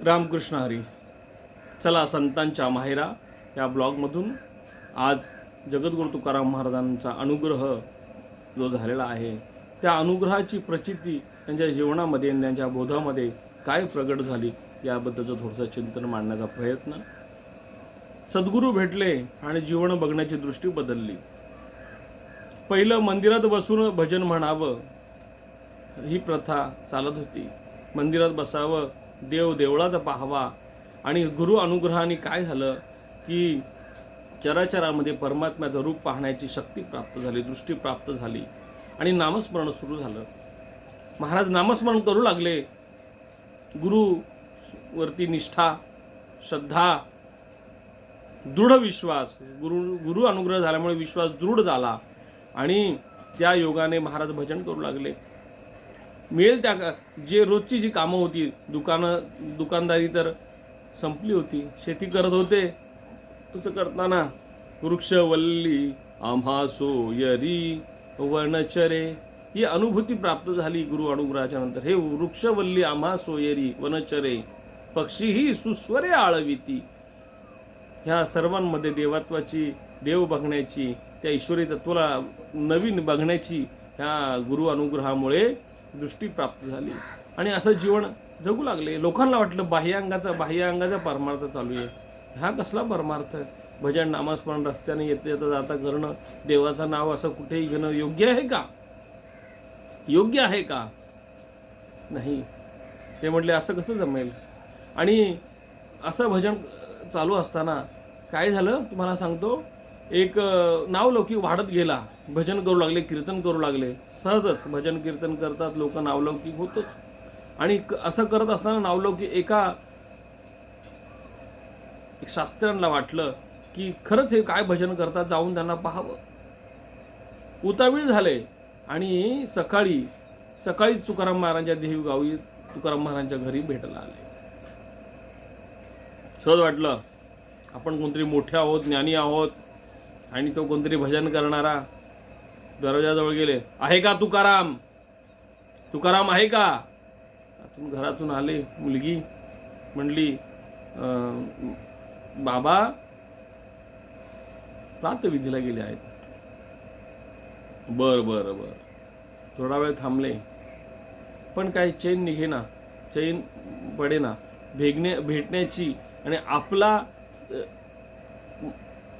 रामकृष्ण हरी. चला संतांच्या माहेरा या ब्लॉगमधून. आज जगद्गुरु तुकाराम महाराजांचा अनुग्रह जो झालेला आहे त्या अनुग्रहाची प्रचिती त्यांच्या जीवनामध्ये आणि त्यांच्या बोधामध्ये काय प्रगट झाली याबद्दलचं थोडंसं चिंतन मांडण्याचा प्रयत्न. सद्गुरू भेटले आणि जीवन बघण्याची दृष्टी बदलली. पहिलं मंदिरात बसून भजन म्हणावं ही प्रथा चालत होती. मंदिरात बसावं देव देवळाचा पाहावा. आणि गुरु अनुग्रहाने काय झालं की चराचरामध्ये परमात्म्याचं रूप पाहण्याची शक्ती प्राप्त झाली दृष्टी प्राप्त झाली. आणि नामस्मरण सुरू झालं. महाराज नामस्मरण करू लागले. गुरुवरती निष्ठा श्रद्धा दृढ विश्वास. गुरु गुरु अनुग्रह झाल्यामुळे विश्वास दृढ झाला. आणि त्या योगाने महाराज भजन करू लागले. मिळेल त्या जे रोजची जी कामं होती दुकानं दुकानदारी तर संपली होती. शेती करत होते. तसं करताना वृक्षवल्ली आम्हा सोयरी वनचरे ही अनुभूती प्राप्त झाली गुरु अनुग्रहाच्या नंतर. हे वृक्षवल्ली आम्हा सोयरी वनचरे पक्षीही सुस्वरे आळविती. ह्या सर्वांमध्ये देवत्वाची देव बघण्याची त्या ईश्वरी तत्वाला नवीन बघण्याची ह्या गुरु अनुग्रहामुळे दृष्टी प्राप्त झाली. आणि असं जीवन जगू लागले. लोकांना वाटलं बाह्यांगाचा बाह्यांगाचा परमार्थ चालू आहे. हा कसला परमार्थ? भजन नामस्मरण रस्त्याने येत येता जाता करणं देवाचं नाव असं कुठेही घेणं योग्य आहे का? योग्य आहे का? नाही. ते म्हटले असं कसं जमेल? आणि असं भजन चालू असताना काय झालं? तुम्हाला सांगतो. एक अ, नावलौकिक वाढत गेला. भजन करू लागले कीर्तन करू लागले. सहजच भजन कीर्तन करतात लोक नावलौकिक होतोच. आणि असं करत असताना नावलौकिक एका एक शास्त्रांना वाटलं की खरंच हे काय भजन करतात जाऊन त्यांना पाहावं. उतावीळ झाले आणि सकाळी सकाळीच तुकाराम महाराजांच्या देहगावी तुकाराम महाराजांच्या घरी भेटायला आले. सहज वाटलं आपण कोणतरी मोठे आहोत ज्ञानी आहोत आणि तो कोणतरी भजन करणारा दरवाजाजवळ गेले. आहे का तुकाराम? तुकाराम आहे का? आतून घरातून आले मुलगी. म्हणली बाबा प्रातविधीला गेले आहेत. बर बर बर. थोडा वेळ थांबले. पण काय चैन निघेना. चैन पडेना. भेगणे भेटण्याची आणि आपला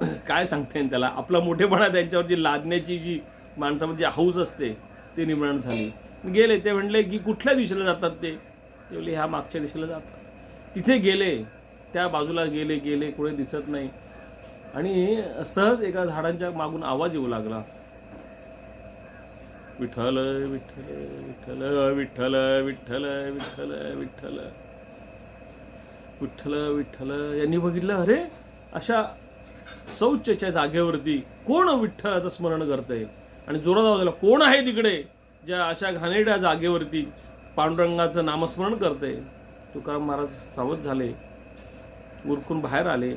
काय सांगता येईल त्याला? आपला मोठेपणा त्यांच्यावरती लादण्याची जी माणसामध्ये हौस असते ती निर्माण झाली. गेले ते म्हणले की कुठल्या दिशेला जातात ते? ते म्हणले ह्या मागच्या दिशेला जातात. तिथे गेले त्या बाजूला गेले गेले कुठे दिसत नाही. आणि सहज एका झाडांच्या मागून आवाज येऊ लागला. विठ्ठल विठ्ठल विठ्ठल विठ्ठल विठ्ठल विठ्ठल विठ्ठल. विठ्ठल विठ्ठल. यांनी बघितलं अरे अशा शौचच्या जागेवरती कोण विठ्ठलाचं स्मरण करतंय? आणि जोरात आवाज कोण आहे तिकडे ज्या अशा घाणेरड्या जागेवरती पांडुरंगाचं नामस्मरण करतंय? तुकाराम महाराज सावध झाले उरकून बाहेर आले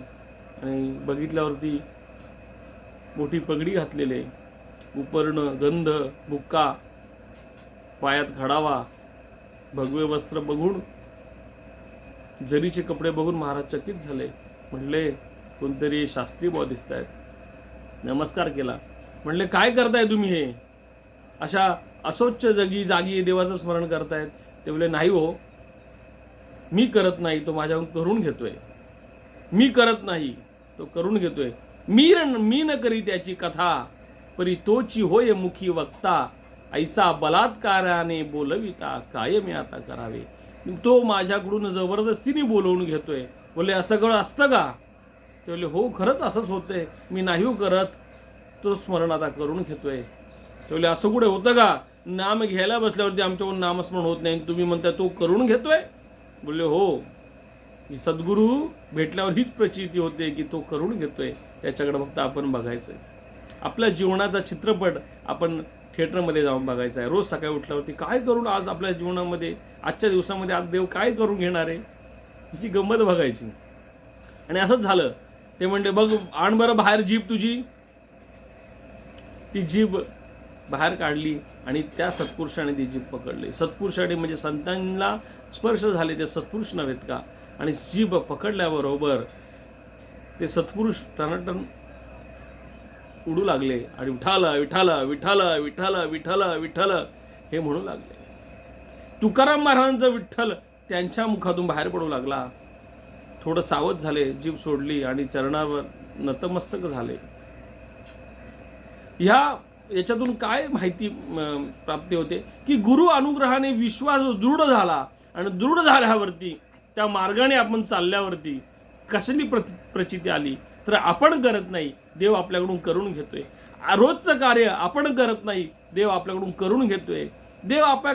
आणि बघितल्यावरती मोठी पगडी घातलेले उपर्ण गंध बुक्का पायात घडावा भगवे वस्त्र बघून जरीचे कपडे बघून महाराज चकित झाले. म्हटले कोणतरी शास्त्री भाव दिसत आहेत नमस्कार केला. म्हणले काय करताय तुम्ही हे? अशा असोच्च जगी जागी देवाचं स्मरण करतायत. ते बोले नाही हो. मी करत नाही तो माझ्याहून करून घेतोय. मी करत नाही तो करून घेतोय. मी न मी न करी त्याची कथा परी तोची होय मुखी वक्ता. ऐसा बलात्काराने बोलविता काय मी आता करावे? तो माझ्याकडून जबरदस्तीने बोलवून घेतोय. बोले असं सगळं असतं का? ते बोलले हो खरंच असंच होतंय. मी नाही करत. तो स्मरण आता करून घेतोय. ते बोलले असं कुठे होतं का? नाम घ्यायला बसल्यावरती आमच्याकडून नामस्मरण होत नाही तुम्ही म्हणताय तो करून घेतोय? बोलले हो. मी सद्गुरू भेटल्यावर हीच प्रचिती होते की तो करून घेतोय. त्याच्याकडे फक्त आपण बघायचं आहे आपल्या जीवनाचा चित्रपट आपण थिएटरमध्ये जाऊन बघायचा आहे. रोज सकाळी उठल्यावरती काय करून आज आपल्या जीवनामध्ये आजच्या दिवसामध्ये आज देव काय करून घेणार आहे? हिची गंमत बघायची. आणि असंच झालं. ते म्हणते बघ आण बरं बाहेर जीप तुझी. ती जीभ बाहेर काढली आणि त्या सत्पुरुषाने ती जीभ पकडली. सत्पुरुषाने म्हणजे संतांना स्पर्श झाले ते सत्पुरुष नव्हेत का? आणि जीभ पकडल्याबरोबर ते सत्पुरुष टनाटन उडू लागले आणि विठाला विठाला विठाला विठाला विठाला विठ्ठल हे म्हणू लागले. तुकाराम महाराजांचं विठ्ठल त्यांच्या मुखातून बाहेर पडू लागला. थोडं सावध झाले जीभ सोडली आणि चरणावर नतमस्तक झाले. ह्या याच्यातून काय माहिती प्राप्ती होते? की गुरु अनुग्रहाने विश्वास दृढ झाला आणि दृढ झाल्यावरती त्या मार्गाने आपण चालल्यावरती कसली प्रति प्रचिती आली? तर आपण करत नाही देव आपल्याकडून करून घेतोय. रोजचं कार्य आपण करत नाही देव आपल्याकडून करून घेतोय. देव आपल्या